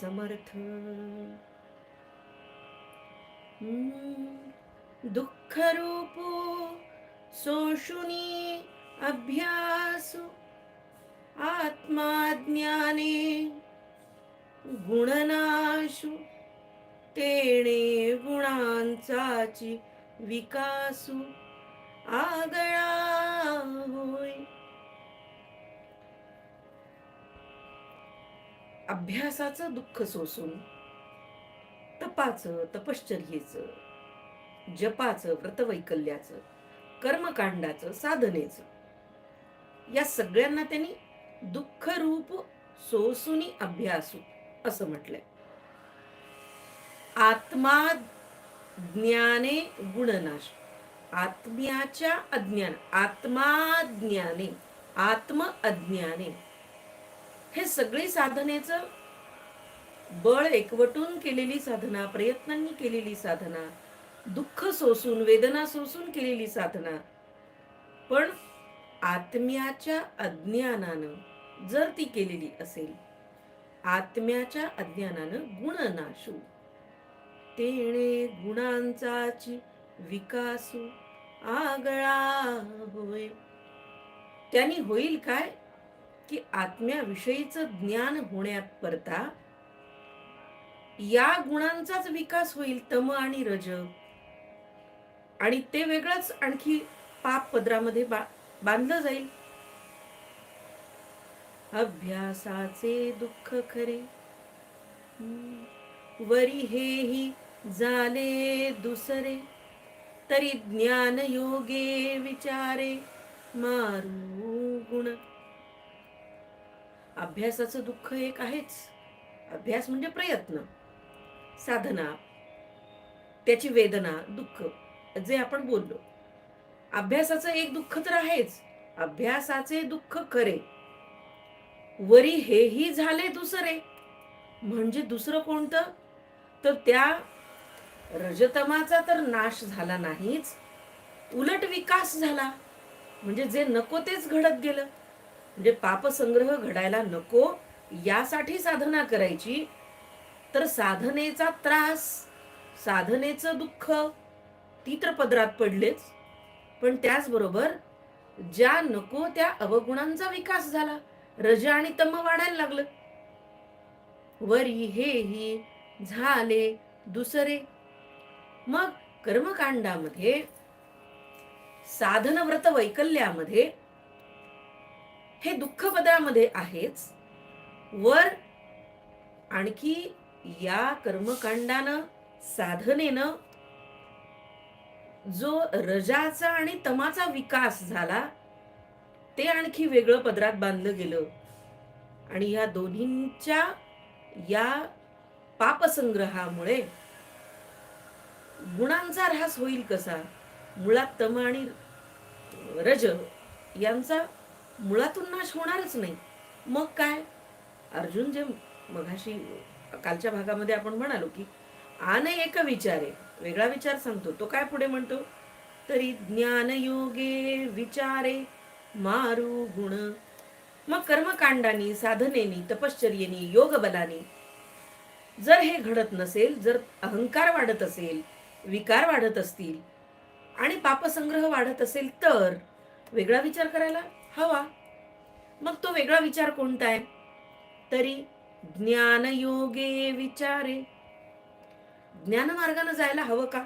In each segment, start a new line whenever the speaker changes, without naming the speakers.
समर्थ. दुःख रूपो अभ्यासु. आत्माज्ञाने गुणनाशु. तेणे गुणांचाची विकासू. आगळा अभ्यासाचं दुःख सोसून तपाचं तपश्चर्येचं जपाचं व्रतवैकल्याचं कर्मकांडाचं साधनेचं या सगळ्यांना त्यांनी दुःख रूप सोसुनी अभ्यासू असं म्हटलंय. आत्मा ज्ञाने गुणनाश. आत्म्याच्या अज्ञान आत्माज्ञाने आत्म अज्ञाने हे सगळी साधनेचं बळ एकवटून केलेली साधना प्रयत्नांनी केलेली साधना दुःख सोसून वेदना सोसून केलेली साधना. पण आत्म्याच्या अज्ञानानं जर ती केलेली असेल आत्म्याच्या अज्ञानानं गुण नाशू. तेणे गुणांचाची विकासू आगळा होय. त्यांनी होईल काय? की आत्म्याविषयीचं ज्ञान होण्यात परता या गुणांचाच विकास होईल तम आणि रज. आणि ते वेगळंच आणखी पाप पदरामध्ये बा बांधलं जाईल. अभ्यासाचे दुःख खरे. वरी हेही झाले दुसरे. तरी ज्ञान योगे विचारे मारू गुण. अभ्यासाचं दुःख एक आहेच. अभ्यास म्हणजे प्रयत्न साधना त्याची वेदना दुःख जे आपण बोललो. अभ्यासाचं एक दुःख तर आहेच. अभ्यासाचे दुःख करे वरी हेही झाले दुसरे. म्हणजे दुसरं कोणतं? तर त्या रजतमाचा तर नाश झाला नाहीच. उलट विकास झाला. म्हणजे जे नको तेच घडत गेलं. म्हणजे पापसंग्रह घडायला नको यासाठी साधना करायची. तर साधनेचा त्रास साधनेचं दुःख ती तर पदरात पडलेच. पण त्याचबरोबर ज्या नको त्या अवगुणांचा विकास झाला रज आणि तम वाढायला लागलं. वरी हे ही झाले दुसरे. मग कर्मकांडामध्ये साधनव्रत वैकल्यामध्ये हे दुःखपदामध्ये आहेच. वर आणखी या कर्मकांडानं साधनेनं जो रजाचा आणि तमाचा विकास झाला ते आणखी वेगळं पदरात बांधलं गेलं. आणि या दोन्हींच्या या पापसंग्रहामुळे गुणांचा ऱ्हास होईल कसा? मुळात तम आणि रज यांचा मुळातून नाश होणारच नाही. मग काय? अर्जुन जे मघाशी कालच्या भागामध्ये आपण म्हणालो की आन एक विचारे वेगळा विचार सांगतो तो काय पुढे म्हणतो? तरी ज्ञान योगे विचारे मारू गुण. मग कर्मकांडानी साधनेनी तपश्चर्येनी योग बलानी जर हे घडत नसेल जर अहंकार वाढत असेल विकार वाढत असतील आणि पापसंग्रह वाढत असेल तर वेगळा विचार करायला हवा. मग तो वेगळा विचार कोणता आहे? तरी ज्ञान योगे विचारे. ज्ञान मार्गाने जायला हवं का?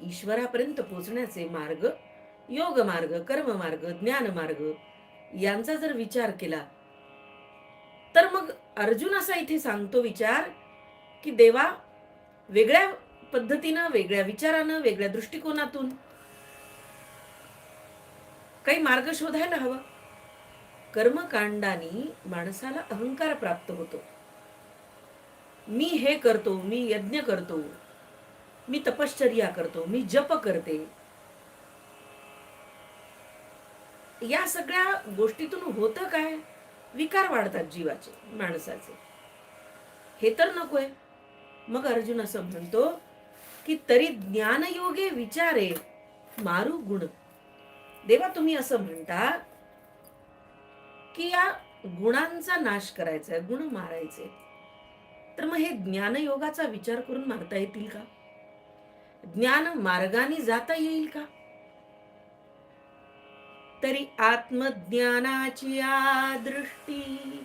ईश्वरापर्यंत पोहोचण्याचे मार्ग योग मार्ग कर्म मार्ग ज्ञान मार्ग यांचा जर विचार केला तर मग अर्जुन असा इथे सांगतो विचार की देवा वेगळ्या पद्धतीनं वेगळ्या विचारानं वेगळ्या दृष्टिकोनातून काही मार्ग शोधायला हवा. कर्मकांडानी माणसाला अहंकार प्राप्त होतो. मी हे करतो मी यज्ञ करतो मी तपश्चर्या करतो मी जप करते. या सगळ्या गोष्टीतून होतं काय? विकार वाढतात जीवाचे माणसाचे. हे तर नकोय. मग अर्जुन असं म्हणतो की तरी ज्ञानयोगे विचारे मारू गुण देवा तुम्ही असं म्हणता की या गुणांचा नाश करायचा आहे गुण मारायचे. तर मग हे ज्ञानयोगाचा विचार करून मारता येतील का? ज्ञान मार्गाने जाता येईल का? तरी आत्मज्ञानाची या दृष्टी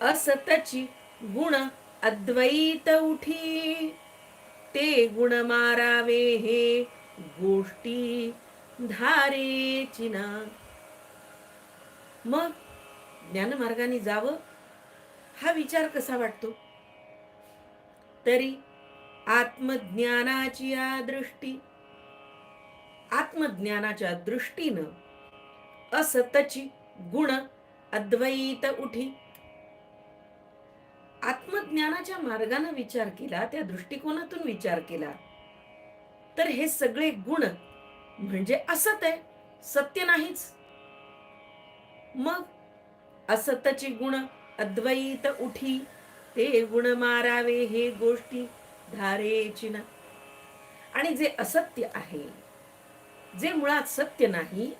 असतची गुण अद्वैत उठी ते गुण मारावे हे गोष्टी धारेची ना मग ज्ञानमार्गाने जावं हा विचार कसा वाटतो? तरी आत्मज्ञानाची या दृष्टी आत्मज्ञानाच्या दृष्टीनं असतची गुण अद्वैत उठी. आत्मज्ञानाच्या मार्गाने विचार केला त्या दृष्टिकोनातून विचार केला तर हे सगळे गुण म्हणजे असत आहे. सत्य नाहीच. मग असतची गुण अद्वैत उठी. ते गुण मारावे हे गोष्टी धारेची ना. आणि जे असत्य आहे जे मुळात सत्य नाही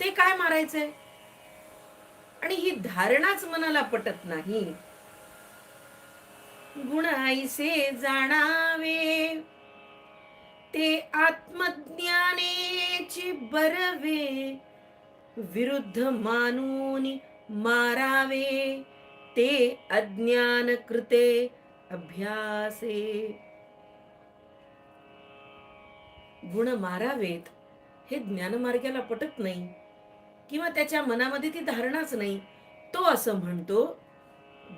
ते काय मारायचंय? आणि ही धारणाच मनाला पटत नाही. गुण ऐसे जाणावे. ते आत्मज्ञानेची बरवे विरुद्ध मानून मारावे ते अज्ञान कृते अभ्यासे. गुण मारावेत हे ज्ञानमार्गाला पटत नाही किंवा त्याच्या मनामध्ये ती धारणाच नाही. तो असं म्हणतो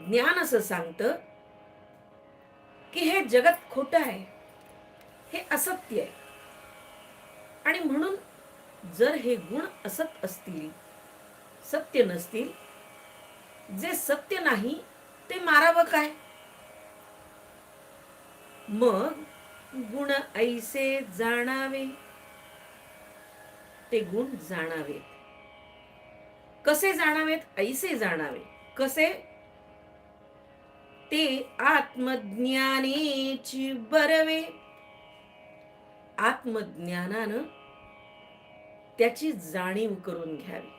ज्ञान असं सांगतं की हे जगत खोटं आहे. हे असत्य आहे. आणि म्हणून जर हे गुण असत असतील सत्य नसतील जे सत्य नाही ते मारावं काय? मग गुण ऐसे जाणावे. ते गुण जाणावे कसे जाणावेत? ऐसे जाणावे. कसे? ते आत्मज्ञानेची बरवे. आत्मज्ञानानं त्याची जाणीव करून घ्यावी.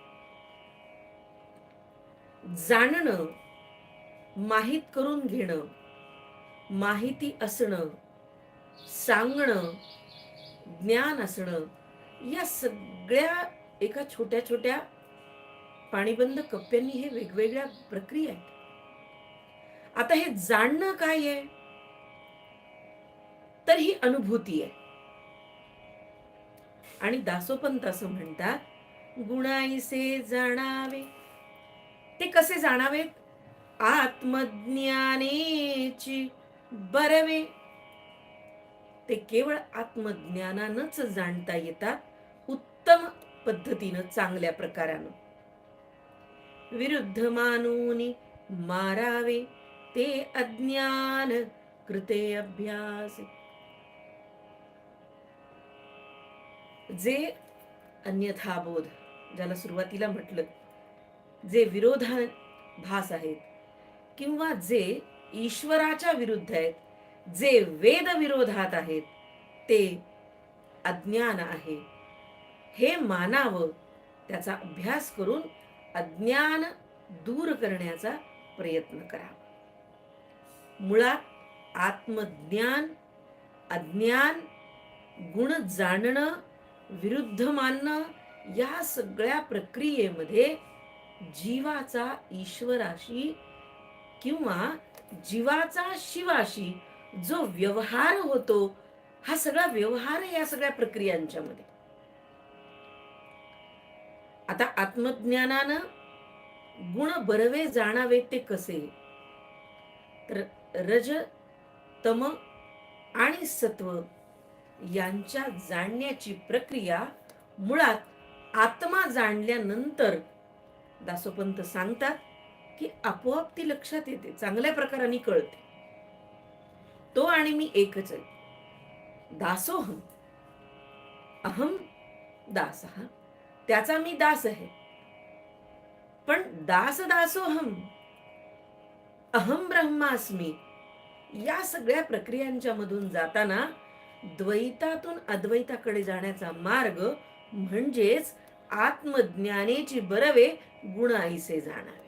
जाणणं माहीत करून घेणं माहिती असणं सांगणं ज्ञान असणं या सगळ्या एका छोट्या छोट्या पाणीबंद कप्प्यांनी हे वेगवेगळ्या प्रक्रिया आहेत. आता हे जाणणं काय आहे? तर ही अनुभूती आहे. आणि दासोपंत असं म्हणतात गुणाईसे जाणावे. ते कसे जाणावेत आत्मज्ञानेची बरवे. ते केवळ आत्मज्ञानानच जाणता येतात उत्तम पद्धतीनं चांगल्या प्रकारानं. विरुद्ध मानूनी मारावे ते अज्ञान कृते अभ्यास. जे अन्यथा बोध ज्याला सुरुवातीला म्हटलं जे विरोधाभास आहेत किंवा जे ईश्वराच्या विरुद्ध आहेत जे वेद विरोधात आहेत ते अज्ञान आहे. हे मानावं त्याचा अभ्यास करून अज्ञान दूर करण्याचा प्रयत्न करा. मुळात आत्मज्ञान अज्ञान गुण जाणणं विरुद्ध मानणं या सगळ्या प्रक्रियेमध्ये जीवाचा ईश्वराशी किंवा जीवाचा शिवाशी जो व्यवहार होतो हा सगळा व्यवहार आहे या सगळ्या प्रक्रियांच्या मध्ये. आता आत्मज्ञानानं गुण बरवे जाणावे ते कसे? तर रज तम आणि सत्व यांच्या जाणण्याची प्रक्रिया मुळात आत्मा जाणल्यानंतर दासोपंत सांगतात की आपोआप ती लक्षात येते चांगल्या प्रकाराने कळते. तो आणि मी एकच आहे. दासोहम. अहम दास त्याचा मी दास आहे. पण दास दासोहम. अहम ब्रह्मास्मी. या सगळ्या प्रक्रियांच्या मधून जाताना द्वैतातून अद्वैताकडे जाण्याचा मार्ग म्हणजेच आत्मज्ञानेची बरवे गुण आईसे जाणावे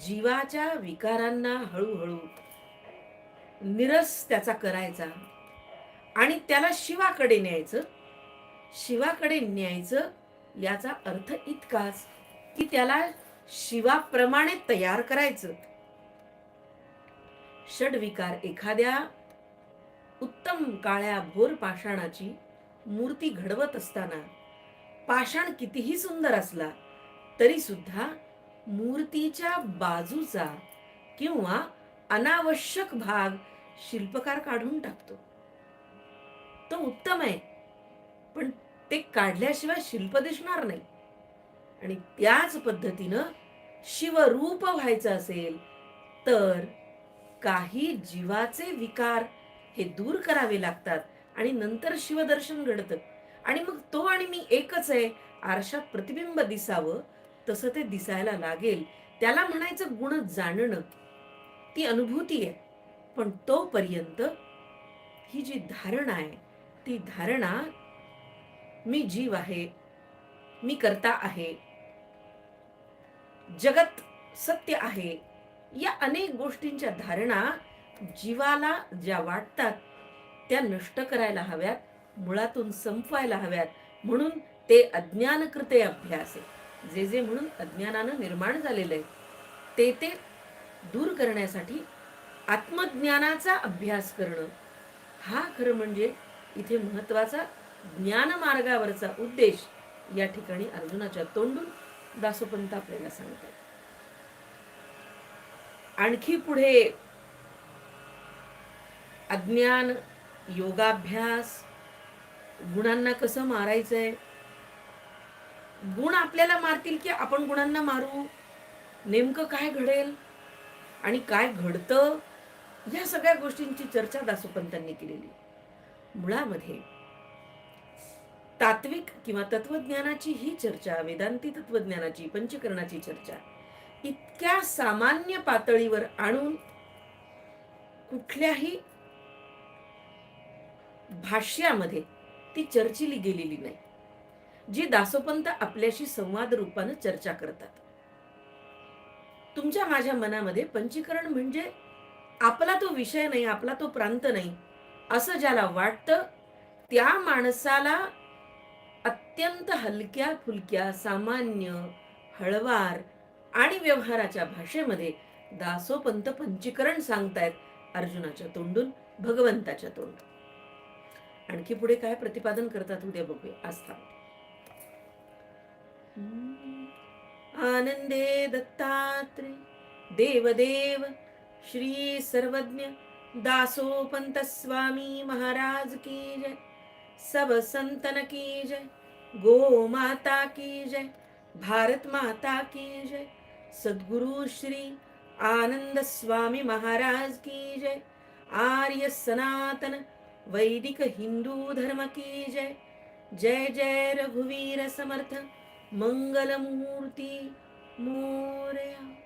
जीवाच्या विकारांना हळूहळू निरस त्याचा करायचा आणि त्याला शिवाकडे न्यायचं. शिवाकडे न्यायचं याचा अर्थ इतकाच की त्याला शिवाप्रमाणे तयार करायचं. षडविकार एखाद्या उत्तम काळ्या भोर पाषाणाची मूर्ती घडवत असताना पाषाण कितीही सुंदर असला तरी सुद्धा मूर्तीच्या बाजूचा किंवा अनावश्यक भाग शिल्पकार काढून टाकतो. तो उत्तम आहे पण ते काढल्याशिवाय शिल्प दिसणार नाही. आणि त्याच पद्धतीनं शिवरूप व्हायचं असेल तर काही जीवाचे विकार हे दूर करावे लागतात आणि नंतर शिवदर्शन घडतं. आणि मग तो आणि मी एकच आहे. आरशात प्रतिबिंब दिसावं तसं ते दिसायला लागेल. त्याला म्हणायचं गुण जाणणं. ती अनुभूती आहे. पण तोपर्यंत ही जी धारणा आहे ती धारणा मी जीव आहे मी करता आहे जगत सत्य आहे या अनेक गोष्टींच्या धारणा जीवाला ज्या वाटतात त्या नष्ट करायला हव्यात मुळातून संपवायला हव्यात. म्हणून ते अज्ञानकृते अभ्यास आहे. जे जे म्हणून अज्ञानानं निर्माण झालेलं आहे ते ते दूर करण्यासाठी आत्मज्ञानाचा अभ्यास करणं हा खरं म्हणजे इथे महत्त्वाचा ज्ञान मार्गावरचा उद्देश या ठिकाणी अर्जुनाच्या तोंडून दासोपंत आपल्याला सांगतात. आणखी पुढे अज्ञान योगाभ्यास गुणांना कसं मारायचंय? गुण आपल्याला मारतील की आपण गुणांना मारू? नेमकं काय घडेल? आणि काय घडतं? या सगळ्या गोष्टींची चर्चा दासोपंतांनी केलेली. मुळामध्ये तात्विक किंवा तत्वज्ञानाची ही चर्चा वेदांती तत्वज्ञानाची पंचकरणाची चर्चा इतक्या सामान्य पातळीवर आणून कुठल्याही भाष्यामध्ये ती चर्चिली गेलेली नाही. जी दासोपंत आपल्याशी संवाद रूपानं चर्चा करतात. तुमच्या माझ्या मनामध्ये पंचीकरण म्हणजे आपला तो विषय नाही आपला तो प्रांत नाही असं ज्याला वाटतं त्या माणसाला अत्यंत हलक्या फुलक्या सामान्य हळवार आणि व्यवहाराच्या भाषेमध्ये दासोपंत पंचीकरण सांगतायत अर्जुनाच्या तोंडून भगवंताच्या तोंडून. आणखी पुढे काय प्रतिपादन करतात उद्या बघूया. आज आनंदे दत्तात्रे देवदेव श्री सर्वज्ञ दासोपंत स्वामी महाराज की जय. सब संतन की जय. गो माता की जय. भारत माता की जय. सद्गुरु श्री आनंद स्वामी महाराज की जय. आर्य सनातन वैदिक हिंदू धर्म की जय। जय जय रघुवीर समर्थ। मंगल मोरया।